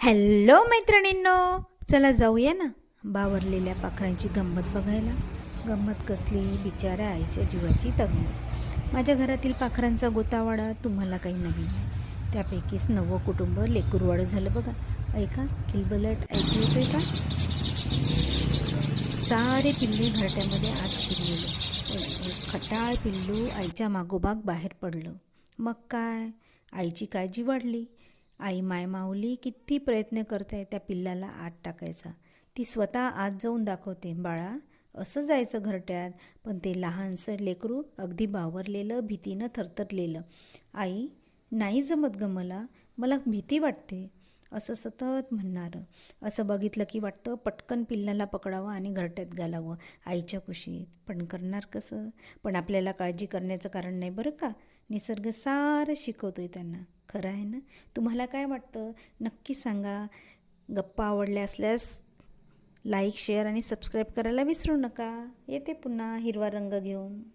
Hello मैत्रिणींनो चला जाऊया ना बावरलेल्या पाखरांची गंमत बघायला. गंमत कसली? बिचाऱ्या आईच्या जीवाची तगमत. माझ्या घरातील पाखरांचा गोतावाडा तुम्हाला काही नवीन नाही. त्यापैकीच नवं कुटुंब लेकूरवाडं झालं बघा. ऐका किलबलट ऐकू येतोय का? सारे पिल्ले घरट्यामध्ये आत शिरलेले. खटाळ पिल्लू आईच्या मागोबाग बाहेर पडलं. मग काय? आईची काळजी वाढली. आई माय माऊली किती प्रयत्न करते त्या पिल्लाला आत टाकायचा. ती स्वतः आत जाऊन दाखवते बाळा असं जायचं घरट्यात. पण ते लहानसं लेकरू अगदी बावरलेलं भीतीनं थरथरलेलं. आई नाही जमत ग मला. मला भीती वाटते. असं सतत म्हणणारं. असं बघितलं की वाटतं पटकन पिल्लाला पकडावं आणि घरट्यात घालावं आईच्या कुशीत. पण करणार कसं? पण आपल्याला काळजी करण्याचं कारण नाही बरं का? निसर्ग सारं शिकवतोय त्यांना. खरं आहे ना? तुम्हाला काय वाटतं? नक्की सांगा. गप्पा आवडल्या असल्यास लाईक शेअर आणि सबस्क्राईब करायला विसरू नका. येते पुन्हा हिरवा रंग घेऊन.